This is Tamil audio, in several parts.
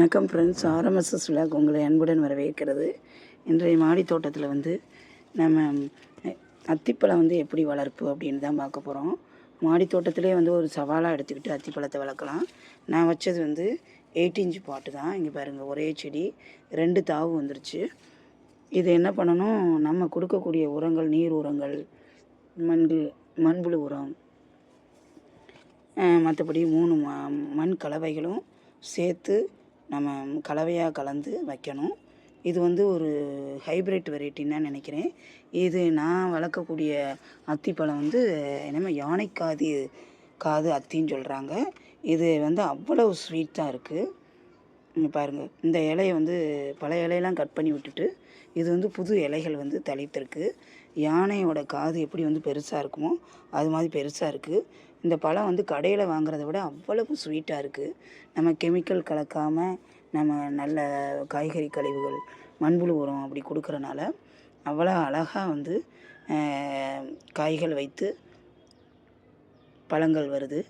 வணக்கம் ஃப்ரெண்ட்ஸ் ஆர்எம்எஸ்எஸ் விழாக்கு உங்களை அன்புடன் வரவேற்கிறது. இன்றைய மாடி தோட்டத்தில் வந்து நம்ம அத்திப்பழம் வந்து எப்படி வளர்ப்பு அப்படின்னு தான் பார்க்க போகிறோம் மாடி தோட்டத்திலே வந்து ஒரு சவாலாக எடுத்துக்கிட்டு அத்திப்பழத்தை வளர்க்கலாம். நான் வச்சது வந்து எயிட் இன்ச் பாட்டு தான். இங்கே பாருங்கள் ஒரே செடி ரெண்டு தாவு வந்துருச்சு. இது என்ன பண்ணணும்? நம்ம கொடுக்கக்கூடிய உரங்கள் நீர் உரங்கள் மண்கள் மண்புழு உரம் மற்றபடி மூணு ம மண் கலவைகளும் சேர்த்து நம்ம கலவையாக கலந்து வைக்கணும். இது வந்து ஒரு ஹைப்ரிட் வெரைட்டின்னு நினைக்கிறேன். இது நான் வளர்க்கக்கூடிய அத்திப்பழம் வந்து என்னமோ யானைக்காதி காது அத்தின்னு சொல்கிறாங்க இது வந்து அவ்வளவு ஸ்வீட்டாக இருக்குது நீங்கள் பாருங்கள் இந்த இலையை வந்து பழைய இலையெல்லாம் கட் பண்ணி விட்டுட்டு இது வந்து புது இலைகள் வந்து தலைத்திருக்கு யானையோட காது எப்படி வந்து பெருசாக இருக்குமோ அது மாதிரி பெருசாக இருக்குது இந்த பழம் வந்து கடையில் வாங்குறத விட அவ்வளவு ஸ்வீட்டாக இருக்குது நம்ம கெமிக்கல் கலக்காமல் நம்ம நல்ல காய்கறி கழிவுகள் மண்புழு உரம் அப்படி கொடுக்குறனால அவ்வளோ அழகாக வந்து காய்கள் வைத்து பழங்கள் வருது.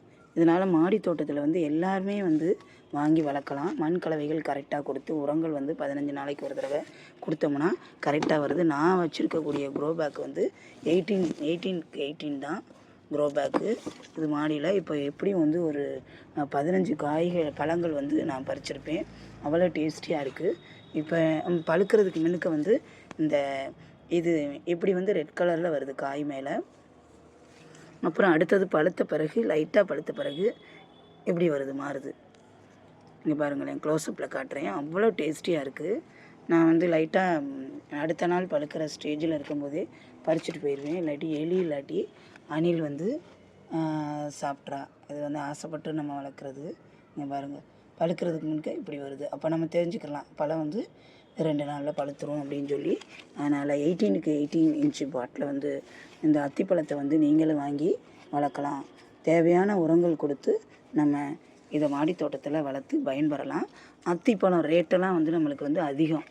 இதனால் மாடி தோட்டத்தில் வந்து எல்லாருமே வந்து வாங்கி வளர்க்கலாம். மண் கலவைகள் கரெக்டாக கொடுத்து உரங்கள் வந்து பதினஞ்சு நாளைக்கு ஒரு தடவை கொடுத்தோம்னா கரெக்டாக வருது. நான் வச்சுருக்கக்கூடிய க்ரோ பேக் வந்து எயிட்டீன் எயிட்டீன் எயிட்டீன் தான் க்ரோ பேக்கு இது மாடியில் இப்போ எப்படியும் வந்து ஒரு பதினஞ்சு காய்கள் பழங்கள் வந்து நான் பறிச்சிருப்பேன். அவ்வளோ டேஸ்டியாக இருக்குது இப்போ பழுக்கிறதுக்கு முன்னுக்க வந்து இந்த இது இப்படி வந்து ரெட் கலரில் வருது காய் மேலே? அப்புறம் அடுத்தது பழுத்த பிறகு லைட்டாக பழுத்த பிறகு எப்படி வருது? மாறுது. இங்கே பாருங்களேன் க்ளோஸ்அப்பில் காட்டுறேன். அவ்வளோ டேஸ்டியாக இருக்குது நான் வந்து லைட்டாக அடுத்த நாள் பழுக்கிற ஸ்டேஜில் இருக்கும்போதே பறிச்சுட்டு போயிடுவேன் இல்லாட்டி எலி இல்லாட்டி அணில் வந்து சாப்பிட்றா. அது வந்து ஆசைப்பட்டு நம்ம வளர்க்குறது. இங்கே பாருங்கள் பழுக்கிறதுக்கு முன்க இப்படி வருது. அப்போ நம்ம தெரிஞ்சுக்கலாம். பழம் வந்து ரெண்டு நாளில் பழுத்துரும் அப்படின்னு சொல்லி அதனால் எயிட்டீனுக்கு எயிட்டீன் இன்ச்சு பாட்டில் வந்து இந்த அத்திப்பழத்தை வந்து நீங்களும் வாங்கி வளர்க்கலாம். தேவையான உரங்கள் கொடுத்து நம்ம இதை மாடி தோட்டத்தில் வளர்த்து பயன்பெறலாம். அத்திப்பழம் ரேட்டெல்லாம் வந்து நம்மளுக்கு வந்து அதிகம்.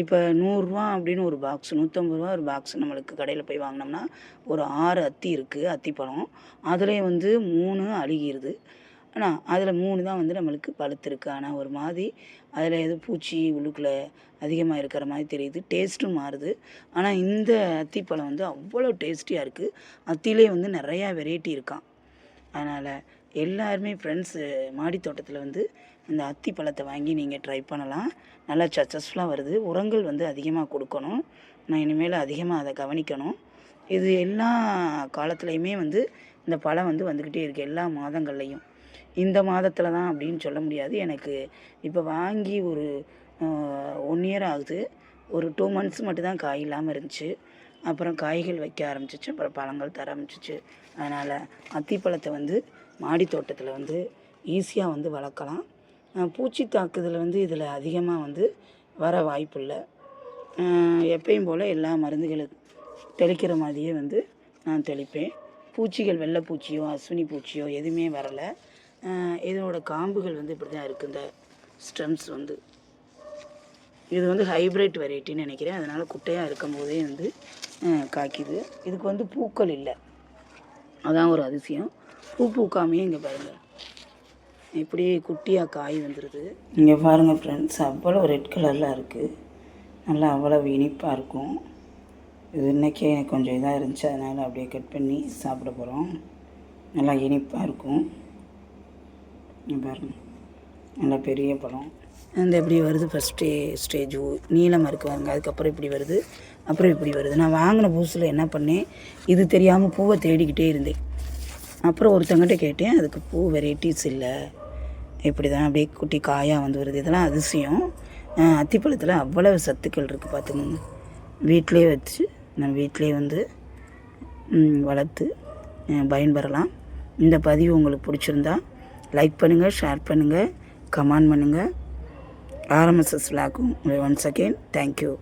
இப்போ நூறுரூவா அப்படின்னு ஒரு பாக்ஸ் நூற்றம்பது ரூபா ஒரு பாக்ஸ் நம்மளுக்கு கடையில் போய் வாங்கினோம்னா ஒரு ஆறு அத்தி இருக்குது அத்திப்பழம். அதிலே வந்து மூணு அழுகிடுது ஆனால் அதில் மூணு தான் வந்து நம்மளுக்கு பழுத்திருக்கு ஆனால் ஒரு மாதிரி அதில் எது பூச்சி உள்ளுக்குள்ளே அதிகமாக இருக்கிற மாதிரி தெரியுது. டேஸ்ட்டும் மாறுது. ஆனால் இந்த அத்திப்பழம் வந்து அவ்வளோ டேஸ்டியாக இருக்குது அத்திலே வந்து நிறையா வெரைட்டி இருக்கான் அதனால் எல்லாருமே ஃப்ரெண்ட்ஸு மாடி தோட்டத்தில் வந்து இந்த அத்தி பழத்தை வாங்கி நீங்கள் ட்ரை பண்ணலாம். நல்லா சக்ஸஸ்ஃபுல்லாக வருது. உரங்கள் வந்து அதிகமாக கொடுக்கணும். நான் இனிமேல் அதிகமாக அதை கவனிக்கணும். இது எல்லா காலத்துலேயுமே வந்து இந்த பழம் வந்து வந்துக்கிட்டே இருக்குது எல்லா மாதங்கள்லேயும். இந்த மாதத்தில் தான் அப்படின்னு சொல்ல முடியாது. எனக்கு இப்போ வாங்கி ஒரு ஒன் இயர் ஆகுது. ஒரு டூ மந்த்ஸ் மட்டும்தான் காய் இல்லாமல் இருந்துச்சு. அப்புறம் காய்கள் வைக்க ஆரம்பிச்சிச்சு. அப்புறம் பழங்கள் தர ஆரம்பிச்சிச்சு. அதனால் அத்திப்பழத்தை வந்து மாடி தோட்டத்தில் வந்து ஈஸியாக வந்து வளர்க்கலாம். பூச்சி தாக்குதல் வந்து இதில் அதிகமாக வந்து வர வாய்ப்பு இல்லை. எப்பயும் போல் எல்லா மருந்துகளும் தெளிக்கிற மாதிரியே வந்து நான் தெளிப்பேன். பூச்சிகள் வெள்ளை பூச்சியோ அஸ்வினி பூச்சியோ எதுவுமே வரலை. இதனோட காம்புகள் வந்து இப்படி தான் இருக்குது இந்த ஸ்டெம்ஸ் வந்து. இது வந்து ஹைப்ரிட் வெரைட்டின்னு நினைக்கிறேன். அதனால் குட்டையாக இருக்கும் போதே வந்து காய்க்குது. இதுக்கு வந்து பூக்கள் இல்லை. அதான் ஒரு அதிசயம். பூ பூக்காமையே இங்கே பாருங்கள் இப்படியே குட்டியாக காய் வந்துடுது இங்கே பாருங்கள் ஃப்ரெண்ட்ஸ் அவ்வளோ ரெட் கலரில் இருக்குது நல்லா அவ்வளோ இனிப்பாக இருக்கும். இது இன்றைக்கே கொஞ்சம் இதாக இருந்துச்சு. அதனால் அப்படியே கட் பண்ணி சாப்பிட போகிறோம் நல்லா இனிப்பாக இருக்கும். பாருங்க நல்லா பெரிய பழம் அந்த இப்படி வருது? ஃபஸ்ட்டு ஸ்டேஜ் நீளமாக இருக்கு பாருங்க. அதுக்கப்புறம் இப்படி வருது. அப்புறம் இப்படி வருது. நான் வாங்கின புதுசில் என்ன பண்ணேன்? இது தெரியாமல் பூவை தேடிக்கிட்டே இருந்தேன். அப்புறம் ஒருத்தங்கிட்ட கேட்டேன் அதுக்கு பூ வெரைட்டிஸ் இல்லை. இப்படி தான் அப்படியே குட்டி காயாக வந்து வருது. இதெல்லாம் அதிசயம். அத்திப்பழத்தில் அவ்வளவு சத்துக்கள் இருக்குது பார்த்துக்கோங்க வீட்டிலே வச்சு நம்ம வீட்டிலே வந்து வளர்த்து பயன்பெறலாம். இந்த பதிவு உங்களுக்கு பிடிச்சிருந்தா லைக் பண்ணுங்கள் ஷேர் பண்ணுங்கள் கமெண்ட் பண்ணுங்கள் ஆர்எம்எஸ்எஸ் விளாக்கும் ஒன்ஸ் அகெயின் தேங்க்யூ